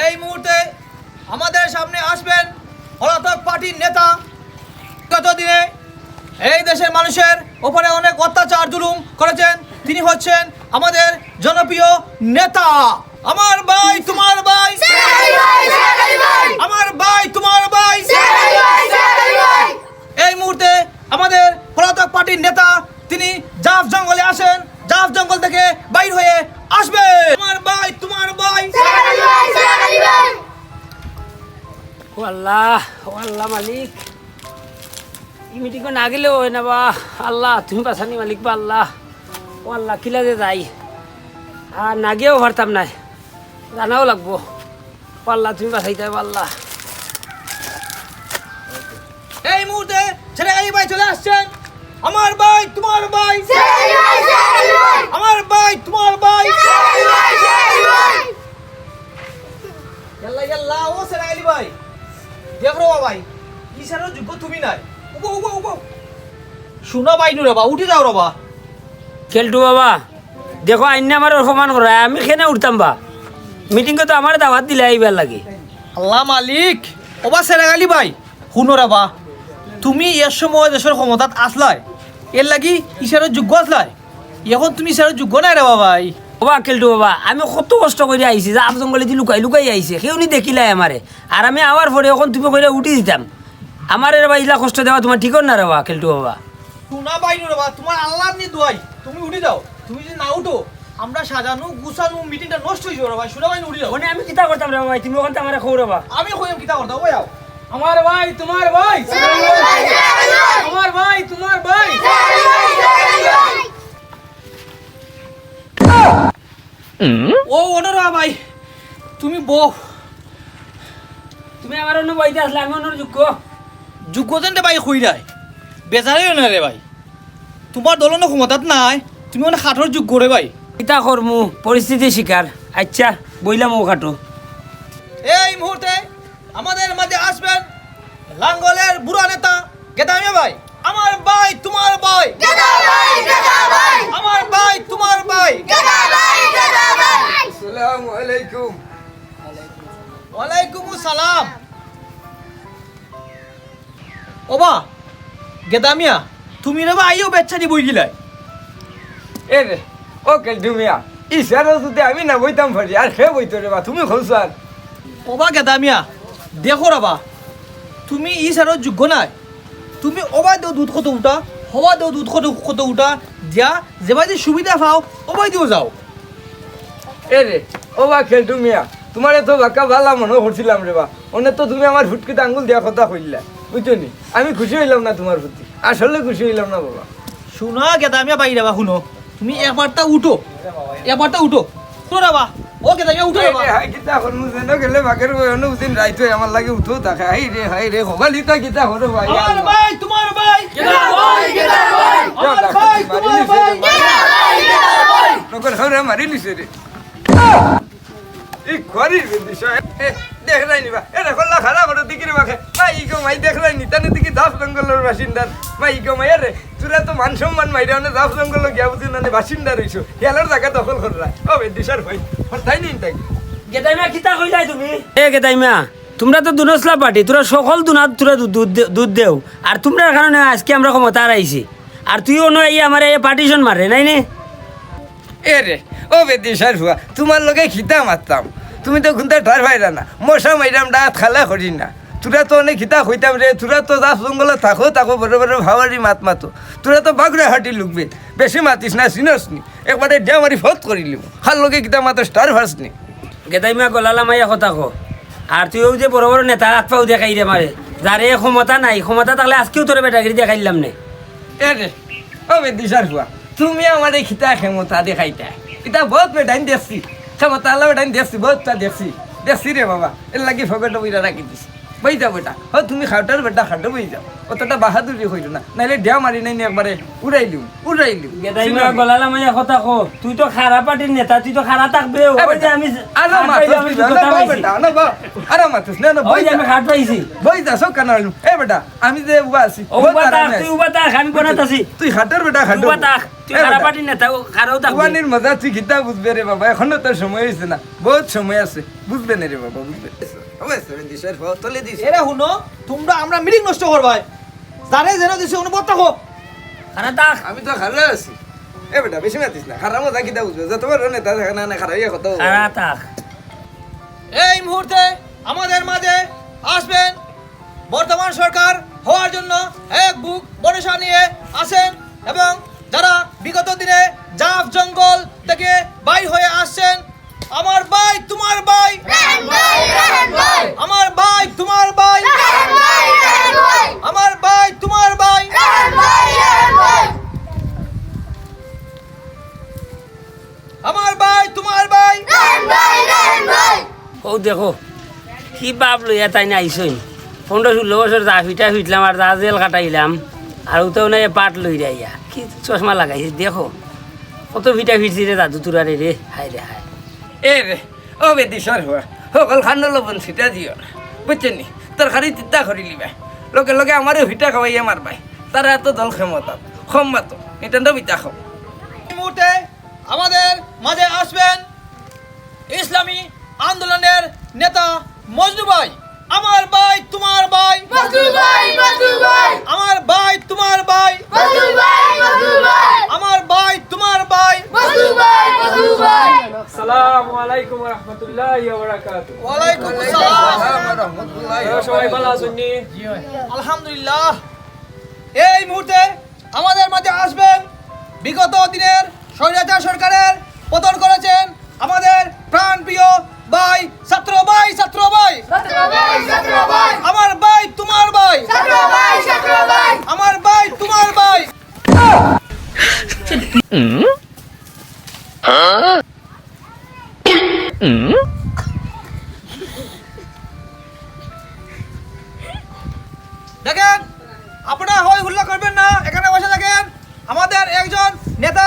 এই মুহূর্তে আমাদের সামনে আসবেন পলাতক পার্টির নেতা। গত দিনে এই দেশের মানুষের ওপরে অনেক অত্যাচার জুলুম করেছেন। তিনি হচ্ছেন আমাদের জনপ্রিয় নেতা। আমার ভাই, তোমার ভাই। আমার ভাই, তোমার ভাই। এই মুহূর্তে আমাদের পলাতক পার্টির নেতা, তিনি জাফ জঙ্গলে আসেন। জাফ জঙ্গল থেকে বাইর হয়ে আসবে আমার ভাই, তোমার ভাই। আল্লাহ ও আল্লাহ মালিক। ই মিটিং না গেলেও হয় না বা। আল্লাহ তুমি বাঁচানি মালিক বা আল্লাহ। ও আল্লাহ কিলা যে যাই। আর না গিয়েও পারতাম না জানাও লাগবো। ও আল্লাহ তুমি বাঁচাইতে হবে আল্লাহ এই মুহূর্তে ছেলে এই ভাই চলে আসছেন। আমার ভাই তোমার ভাই। আমার ভাই তোমার ভাই। ভাই ইশারও যোগ্য তুমি নাই। উবো উবো উবো শুনো ভাই নু রবা উঠে যাও রবা খেলটু বাবা দেখো আইনে আমার সমান করা আমি খেনে উঠতাম বা? মিটিংকে তো আমার দাওয়াত দিলে আইবার লাগে। আল্লাহ মালিক ওবা আলী ভাই। শুনো রবা তুমি এর সময় দেশের ক্ষমতাত আসলাই এর লাগি ইশারের যোগ্য আসলাই? এখন তুমি ইশারের যোগ্য নাই রে ভাই। বাবা কেলটু বাবা আমি কত কষ্ট করে আইছি যে আপ জঙ্গলে দি লুকাই লুকাই আইছে সেউনি দেখিলাই আমারে আর আমি আবার পরে এখন তুমি কইলে উঠি দিতাম আমার রে বা ইলা কষ্ট দেওয়া তোমার ঠিক না রে বা কেলটু বাবা শোনা বাইনু রে বা তোমার আল্লাহ নি দোয়াই তুমি উঠে যাও তুমি যদি না উঠো আমরা সাজানো গুছানো মিটিংটা নষ্ট হয়ে যাবে রে ভাই শোনা বাইনু উঠে যাও মানে আমি কিতা করতাম রে ভাই তুমি ওখান আমার খবর বাবা আমি কইম কিতা করতে ওই আও আমার ভাই তোমার ভাই আমার ভাই তোমার ভাই ও ওনার ভাই তুমি বউ। তুমি আমার অন্য বইতে আসলে আমি অন্য যোগ্য। যোগ্যতেন ভাই কই নাই বেজারে না রে ভাই তোমার দলনো ক্ষমতাত নাই তুমি মানে হাতৰ যোগ্য রে ভাই কিতা করমু পরিস্থিতি শিকার আচ্ছা বইলাম ও খাটো। এই মুহূর্তে আমাদের মাঝে আসবেন লাঙ্গলের বুড়া নেতা গেদামিয়া ভাই আমার ভাই তোমার ভাই আমার ভাই তোমার ভাই আসসালামু আলাইকুম। ওয়ালাইকুম সালাম ওবা, গেদামিয়া, তুমি রে বা আইও বেচ্চারি বই গিলাই। এ রে, ও কেলটুমিয়া ইশারা যদি আমি না বইতাম পারি আর সে বইতো রে বা, তুমি খোঁজার ওবা গেদামিয়া, দেখো রাবা তুমি ই সারত যোগ্য নাই। তুমি ওবাই দেও দুধ কত উঠা হওয়া দেও দুধ কত কত উঠা দিয়া যেবাই যে সুবিধা পাও, ওবাই দিও যাও। এ রে ও বা কেলটুমিয়া তোমার তো বাক্কা ভালা মনে করছিলাম রে বা। অনেক তো তুমি আমার ফুটকিতে আঙ্গুল দেওয়া কথা কইলা বুঝছ নি আমি খুশি হইলাম না তোমার প্রতি আসলে খুশি হইলাম না বাবা। শুনো শোনা গেদামিয়া বাই রাবা শুনো। তুমি একবারটা উঠো একবারটা উঠো। শোনো রাবা ও উঠো হাই কিতা করমু যেন গেলে বাকের অন্য দিন রাইতো আমার লাগে উঠো থাকে হাই রে হাই রে কিতা করো ভাই আমার ভাই তোমার ভাই। আমার ভাই তোমার ভাই। নকর হরে মারি নিছে রে। ই খরি বিষয় দেখ নাই নিবা। এ দেখো লা খারাপ মাই দেখ তানে দিকে দাস জঙ্গলের বাসিন্দার মাই গো মাই রে তুরা তো মান সম্মান মাইরা অনে দাস জঙ্গল গিয়া বুঝি বাসিন্দা রইছো হেলার জায়গা দখল কররা ও ভাই তাই গেদাইমা কিতা কইলাই তুমি? এ গেদাইমা তোমরা তো দুনসলা পার্টি তোরা সকল দুনাত তোরা দুধ দে- দুধ দেও। আর তোমরা কারণে আজকে আমরা ক্ষমতা আইছি আর তুইও নয় এই আমার এই পার্টিশন মারে নাই নে? এ রে ও বে দিশার হুয়া তোমার লগে খিতা মারতাম তুমি তো খুনতে ঠার ভাইরা না মশা মাইরাম ডাত খালা করি না। তোরা তো অনেক খিতা হইতাম রে তোরা তো দাস জঙ্গলে থাকো তাকো বড় বড় ভাবারি মাত মাতো। তোরা তো বাগড়া হাঁটি লুকবে বেশি মাতিস না চিনস নি। একবারে ডে মারি ফত করিলি হার লগে কিতা মাতো স্টার ভার্স নি। গেদাইমা গলালা মাইয়া কথা কো। আর তুইও যে বড় বড় নেতা হাত পাও দেখাই রে মারে যারে ক্ষমতা নাই ক্ষমতা থাকলে আজকেও তোর বেটাগিরি দেখাইলাম নে? এ রে ও বে দিশার হুয়া তুমি আমার এই খিতা ক্ষমতা দেখাইতা। এটা বহুত বেটাইন দেখছি ক্ষমতা আল্লাহ বেটাইন দেখছি বহুতটা দেখছি দেখছি রে বাবা, এর লাগি ফগেটা বইরা রাখি দিছি। বই যাও বেটা ও তুমি খাটার বেটা খাটো বই যাও অতটা বাহাদুরি হইল না। নাইলে ডেয়া মারি নাই নি একবারে উড়াইলিও উড়াইলিও গেদাইমা গলালা মাইয়া কথা কো তুই তো খারা পার্টির নেতা তুই তো খারা থাকবে আমি আরে না। বেটা না বা। আরে মাথুস না না বই আমি খাট পাইছি। বই যা সব কানা এ বেটা আমি যে উবা আছি উবা তাক তুই। উবা তাক আমি কোনাত আছি। তুই খাটার বেটা খাটো উবা তাক তুই নেতা থাকবি মজা তুই খিতা বুঝবে রে বাবা। এখনও তোর সময় হয়েছে না। বহুত সময় আছে। বুঝবে না রে বাবা বুঝবে এরা তোমরা আমরা মিটিং নষ্ট করবাই যারে যেন দিছে থাকো আমি তো খারাপ আছি। এ বেটা বেশি মাতিস না। খারাপ মজা কিতা বুঝবে? যত বড় নেতা থাকে না না খারাপ ইয়ে কত এই মুহূর্তে আমাদের মাঝে আসবেন বর্তমান সরকার হওয়ার জন্য এক বুক বনেশা নিয়ে আসেন এবং যারা বিগত দিনে জাফ জঙ্গল থেকে বাই হয়ে আসছেন আমার ভাই, তোমার ভাই। আমার ভাই, তোমার ভাই। আমার ভাই, তোমার ভাই। আমার ভাই, তোমার ভাই। ও দেখো, কি বাপ লইয়া তাই না আইসই পনেরো ষোলো বছর যা ফিটা ফিটলাম আর দা জেল কাটাইলাম, আর ওতেও নাই পাট লই রাইয়া কি চশমা লাগাইছে, দেখো। কত ফিটা ফিটছি রে দাদু, তুরারে রে। হাই রে হাই এ রে ও বেদিসর হওয়া সকল খান্ড লবণ ছিটা দিও বুঝছেন নি তরকারি তিতা করি লিবা। লগে লগে আমারও ভিটা খাওয়াই আমার ভাই তারা এত দল ক্ষমতা ক্ষমতা তো এটা তো বিতা খাও মুহূর্তে আমাদের মাঝে আসবেন ইসলামী আন্দোলনের নেতা মজনু ভাই। আমার ভাই তোমার ভাই। আমার ভাই তোমার ভাই। আমার ভাই তোমার ভাই আলাইকুম রহমতুল্লাহি ওয়াবারাকাতুহু ওয়ালাইকুম আসসালাম। সবাই ভালো আছেন নি? আলহামদুলিল্লাহ। এই মুহূর্তে আমাদের মাঝে আসবেন বিগত দিনের স্বৈরাচার সরকারের পতন করেছেন আমাদের প্রাণ প্রিয় ভাই ছাত্র ভাই। ছাত্র ভাই আমার ভাই তোমার ভাই। আমার ভাই তোমার ভাই। দেখেন আপনারা হই হুল্লা করবেন না। এখানে বসে থাকেন। আমাদের একজন নেতা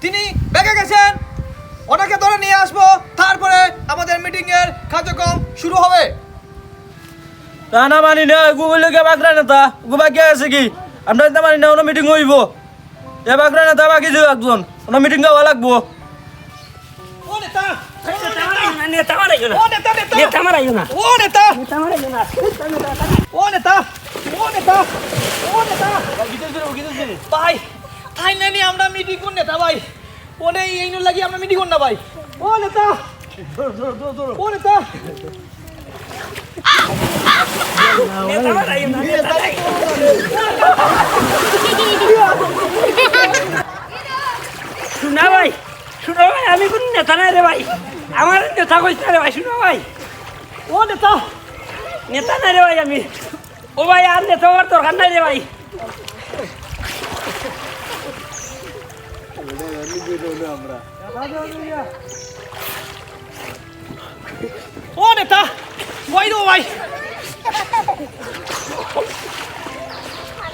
তিনি বেঁকে গেছেন। ওনাকে ধরে নিয়ে আসব। তারপরে আমাদের মিটিং এর কার্যক্রম শুরু হবে। রানা মানি না গুগলে কে বাকরা নেতা। গুবা কে আছে কি? আমরা এটা মানি না ওনা মিটিং হইব। এ বাকরা নেতা বাকি যে একজন। ওনা মিটিং গাওয়া লাগবো। ও নেতা! নেতা মারাইও না ও নেতা নেতা নেতা মারাইও না ও নেতা নেতা মারাইও না ও নেতা ও নেতা ও নেতা ভাই তাই নানি আমরা মিটিং কোন নেতা ভাই ওনে এই নো লাগি আমরা মিটিং কোন না ভাই ও নেতা ও নেতা নেতা মারাইও না নেতা মারাইও না। শুনা ভাই শুনো ভাই আমি কোন নেতা নাই রে ভাই। আমার নেতা কইছে রে ভাই, শুনো ভাই। ও নেতা। নেতা নাই রে ভাই আমি। ও ভাই, আর নেতা হওয়ার দরকার নাই রে ভাই। ও নেতা ভাই দো ভাই।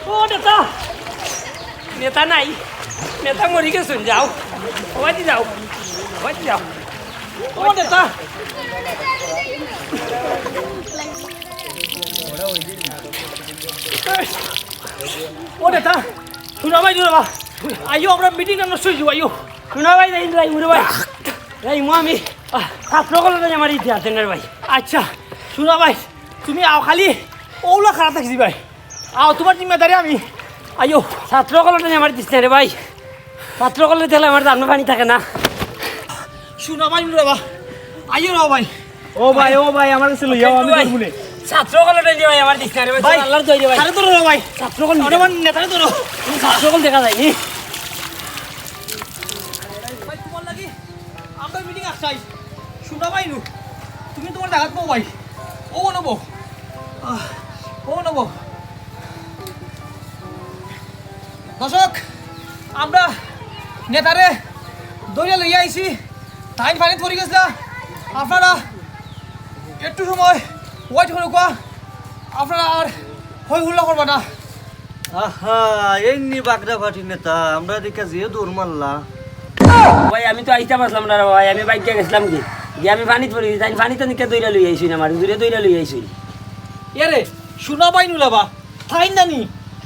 ও নেতা। নেতা নাই। নেতা মরি গেছুন, যাও। ওই যাও। যাও ও নেতা ও নেতা শুনা ভাই শুনা আইও আমরা মিটিং নষ্ট হয়ে আইও শুনা ভাই যাই যাই মুরে ভাই যাই মু আমি ছাত্র কলেজে আমার ইতিহাস ভাই আচ্ছা শুনা ভাই তুমি আও খালি ওগুলো খারাপ থাকছি ভাই আও তোমার জিম্মেদারি আমি আইও ছাত্র কলেজে আমার দিস রে ভাই ছাত্র কলেজে আমার দাম পানি থাকে না শুনা ভাই আইও ও ভাই। ও ভাই আমার কাছে লইয়াও আমি করব নে। ছাত্র কলেজে দিয়ে ভাই আমার দিস রে ভাই ভাই আল্লাহর তৈরি ভাই। আরে তোর ভাই ছাত্র কলেজ আমার নেতারে তোর ছাত্র কলেজ দেখা যায়নি ভাই তোমার লাগি আমরা মিটিং আসছাই শুনা ভাই নু। তুমি তোমার জায়গা পাও ভাই। ও নেব ও নেব দর্শক আমরা নেতারে দৌড়িয়া লইয়া আইছি। টাইম ফাইন করে গেছিলা আপনারা একটু সময় ওয়েট করে কোয়া। আপনারা আর হই হুল্লা করবা না। আহা এমনি বাগদা পার্টি নেতা আমরা দেখে যে দৌড় মারলা ভাই আমি তো আইতা পারলাম না ভাই আমি বাইক গেছিলাম কি? গিয়ে আমি পানিত পড়ি তাই পানি তো নিকে দইরা লই আইছি না আমার দূরে দইরা লই আইছি। এরে শুনা পাই নুলাবা ফাইন নানি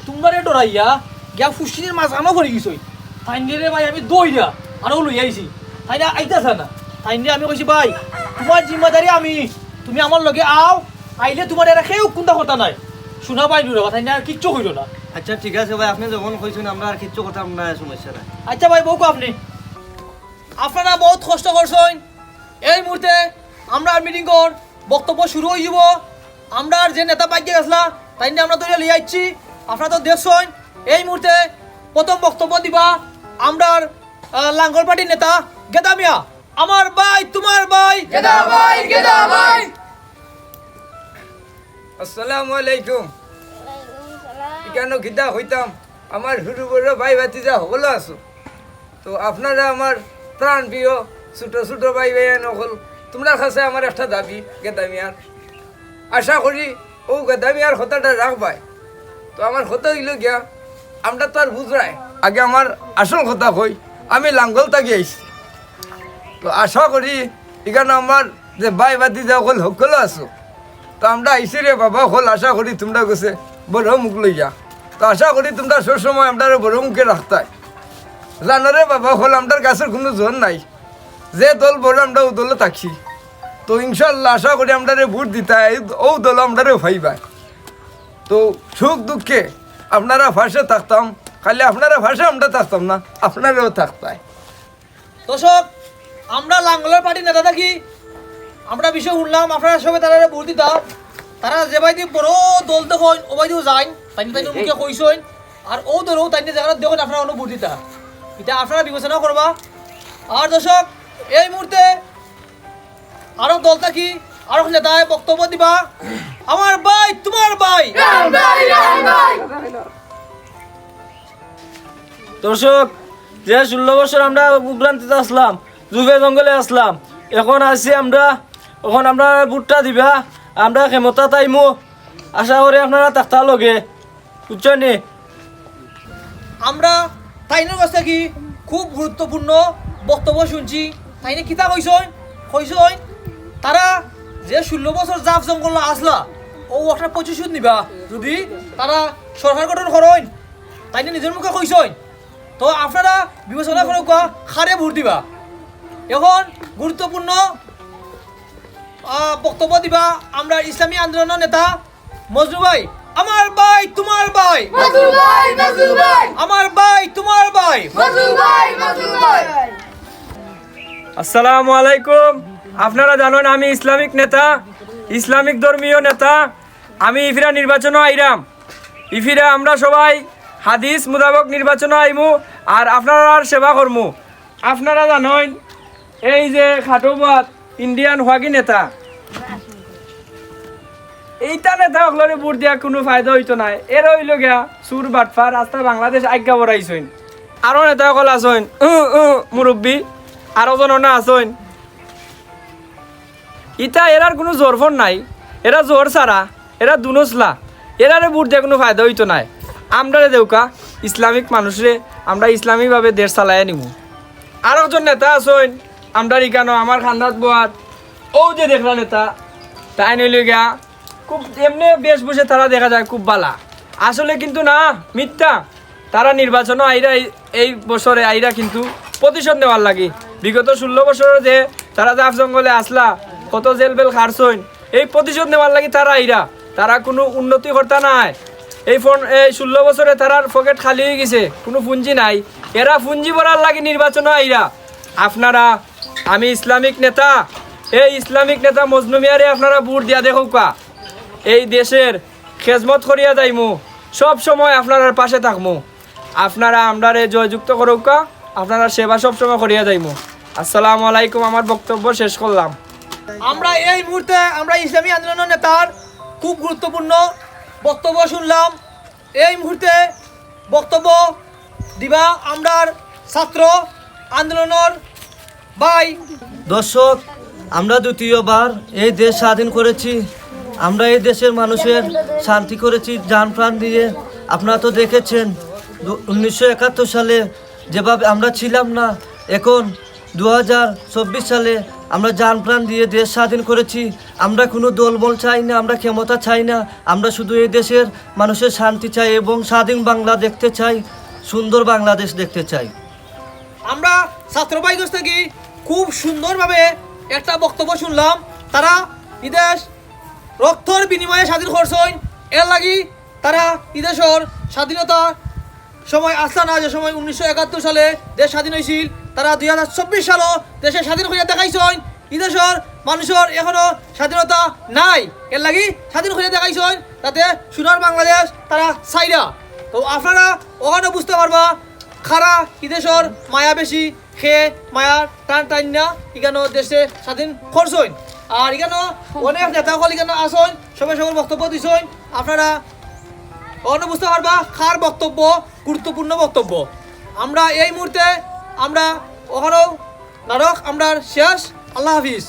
তোমারে ডরাইয়া গিয়া ফুসিনের মাছ আনো ভরে গেছই তাইনে রে ভাই আমি দইরা আরও লই আইছি। তাইনা আইতাছে না। তাইনে আমি কইছি ভাই তোমার জিম্মাদারি আমি। তুমি আমার লগে আও আইলে তোমার এরা কেউ কোনটা কথা নাই। শোনা পাই দূরে তাইনে আর কিচ্ছু কইল না। আচ্ছা ঠিক আছে ভাই আপনি যখন কইছেন আমরা আর কিচ্ছু কথা না সমস্যা নাই। আচ্ছা ভাই বউকো আপনি। আপনারা বহুত কষ্ট করছেন। এই মুহূর্তে আমরা মিটিং কর বক্তব্য শুরু হয়ে যাব। আমরা যে নেতা পাইকে গেছলা তাই নিয়ে আমরা ধরে লিয়ে আইছি। আপনারা তো দেখছেন এই মুহূর্তে প্রথম বক্তব্য দিবা। আমরার লাঙ্গল পার্টির নেতা গেদা মিয়া আমার ভাই তোমার ভাই। গেদা ভাই গেদা ভাই আসসালামু আলাইকুম। কেন খিদা হইতাম? আমার হুরু বড় ভাই ভাতিজা সকলো আছো। তো আপনারা আমার প্রাণ প্রিয় ছোট ছোট ভাই ভাই নকল তোমরা কাছে আমার একটা দাবি গেদামিয়ার। আশা করি ও গেদামিয়ার কথাটা রাখবাই। তো আমার কথা হইল গিয়া আমরা তো আর বুঝরাই আগে আমার আসল কথা কই আমি লাঙ্গল তাকি আইছি। তো আশা করি এখানে আমার যে ভাই ভাতিজা সকল সকলো আছো, তো আমরা আইসি রে বাবা হল আশা করি তোমরা গেছে বড় মুখ লইয়া তো আশা করি তোমরা সবসময় আমরা বড় মুখে রাখতাই জানো রে বাবা হল আমার কাছে কোনো জোর নাই। যে দল বড় আমরা ও দলে থাকছি তো ইনশাল্লাহ আশা করি আমরা ভোট দিতাই ও দল আমরা রে ভাইবাই। তো সুখ দুঃখে আপনারা ফাঁসে থাকতাম, খালি আপনারা ফাঁসে আমরা থাকতাম না, আপনারাও থাকতাই। দর্শক আমরা লাঙ্গলের পার্টির নেতা থাকি আমরা বিষয় শুনলাম আপনারা সবাই তারা ভোট দিতাম তারা যে বাইদি বড় দল দেখুন ও বাইদিও যাইন তাই তাই মুখে কইসইন। আর ও দলও তাই জায়গা দেখুন আপনারা অনু ভোট দিতা এটা আপনারা বিবেচনা করবা। আর দর্শক এই মুহূর্তে আরও দল থাকি আরও নেতায় বক্তব্য দিবা। আমার ভাই তোমার ভাই। দর্শক যে ষোলো বছর আমরা উগ্রান্তিতে আসলাম জুবে জঙ্গলে আসলাম। এখন আছি আমরা, এখন আমরা বুটটা দিবা, আমরা ক্ষমতা তাইমু। আশা করি আপনারা তাক্তা লগে, বুঝছেন? আমরা তাইনের কাছ কি খুব গুরুত্বপূর্ণ বক্তব্য শুনছি। তাইনে কিতা কইসইন কইসইন তারা যে ষোলো বছর জাফ জঙ্গল আসলা, ও একটা প্রতিশোধ নিবা। যদি তারা সরকার গঠন করেন তাইনে নিজের মুখে কইসইন তো, আপনারা বিবেচনা করে খারে ভোট দিবা। এখন গুরুত্বপূর্ণ বক্তব্য দিবা আমরা ইসলামী আন্দোলনের নেতা মজনু ভাই। আমার ভাই তোমার ভাই। আমার ভাই তোমার ভাই। আসসালামু আলাইকুম। আপনারা জানেন আমি ইসলামিক নেতা ইসলামিক ধর্মীয় নেতা। আমি ইফিরা নির্বাচনও আইরাম। ইফিরা আমরা সবাই হাদিস মোতাবক নির্বাচনও আইমু আর আপনারা সেবা করমু। আপনারা জানেন এই যে খাটোবাদ ইন্ডিয়ান হোয়াগি নেতা। এইটা নেতা হকলরে ভোট দিয়া কোনো ফায়দা হইতো নাই। এর হইল গিয়া সুর বাটফা রাস্তা বাংলাদেশ আজ্ঞা বড়াইছইন আরও নেতা সকল আসইন মুরব্বী আরও জননা আসইন ইটা এরার কোনো জোরফর নাই। এরা জোর সারা এরা দুনসলা এরারে ভোট দিয়া কোনো ফায়দা হইতো নাই। আমরা দেউকা ইসলামিক মানুষরে আমরা ইসলামিকভাবে দেশ চালাই নিব আর একজন নেতা আসইন আমরা ইকানো আমার খান্দাত বোয়াত। ও যে দেখলা নেতা, তাই নইলে গিয়া খুব এমনি বেশ বসে তারা দেখা যায়, খুব বালা। আসলে কিন্তু না, মিথ্যা। তারা নির্বাচন আইরা এই- বছরে আইরা কিন্তু প্রতিশোধ নেওয়ার লাগে। বিগত ষোলো বছরে যে তারা জাফ জঙ্গলে আসলা, কত জেল বেল খারছইন এই প্রতিশোধ নেওয়ার লাগে তারা আইরা। তারা কোনো উন্নতি করতে নাই। এই ফোন এই ষোলো বছরে তারার পকেট খালি হয়ে গেছে, কোনো পুঞ্জি নাই। এরা পুঞ্জি ভরার লাগে নির্বাচন আইরা। আপনারা আমি ইসলামিক নেতা। এই ইসলামিক নেতা মজনু মিয়ারে আপনারা ভোট দিয়া দেখো কা এই দেশের খেজমত করিয়া যাইমু। সব সময় আপনার পাশে থাকমু। আপনারা আমরারে জয়যুক্ত করুকা আপনারা সেবা সব সময় করিয়া যাইমু। আসসালামু আলাইকুম, আমার বক্তব্য শেষ করলাম। আমরা এই মুহূর্তে আমরা ইসলামী আন্দোলনের নেতার খুব গুরুত্বপূর্ণ বক্তব্য শুনলাম। এই মুহূর্তে বক্তব্য দিবা আমরার ছাত্র আন্দোলনের ভাই দর্শক, আমরা দ্বিতীয়বার এই দেশ স্বাধীন করেছি। আমরা এই দেশের মানুষের শান্তি করেছি যান প্রাণ দিয়ে। আপনারা তো দেখেছেন উনিশশো একাত্তর সালে যেভাবে আমরা ছিলাম না, এখন দু হাজার চব্বিশ সালে আমরা যান প্রাণ দিয়ে দেশ স্বাধীন করেছি। আমরা কোনো দলবল চাই না, আমরা ক্ষমতা চাই না। আমরা শুধু এই দেশের মানুষের শান্তি চাই এবং স্বাধীন বাংলা দেখতে চাই, সুন্দর বাংলাদেশ দেখতে চাই। আমরা ছাত্রবাহী কাছ থেকে খুব সুন্দরভাবে একটা বক্তব্য শুনলাম। তারা বিদেশ রক্তর বিনিময়ে স্বাধীন করছেন এর লাগি তারা বিদেশের স্বাধীনতা সময় আসলা না, যে সময় উনিশশো একাত্তর সালে দেশ স্বাধীন হয়েছিল, তারা দুই হাজার চব্বিশ সালও দেশে স্বাধীন হইয়া দেখাইছেন। বিদেশের মানুষের এখনও স্বাধীনতা নাই। এর লাগি স্বাধীন হইয়া দেখাইছেন, তাতে সোনার বাংলাদেশ তারা চাইরা তো আপনারা ওখানে বুঝতে পারবা, খারা বিদেশের মায়া বেশি খেয়ে মায়া টান টান না ইখানো দেশে স্বাধীন করছেন আর ইখানো অনেক নেতা হল ইখানো আসন সবাই সবার বক্তব্য দিছেন আপনারা অন্য বুঝতে পারবা কার বক্তব্য? গুরুত্বপূর্ণ বক্তব্য। আমরা এই মুহূর্তে, আমরা ওখানেও নারক আমরা শেষ। আল্লাহ হাফিজ।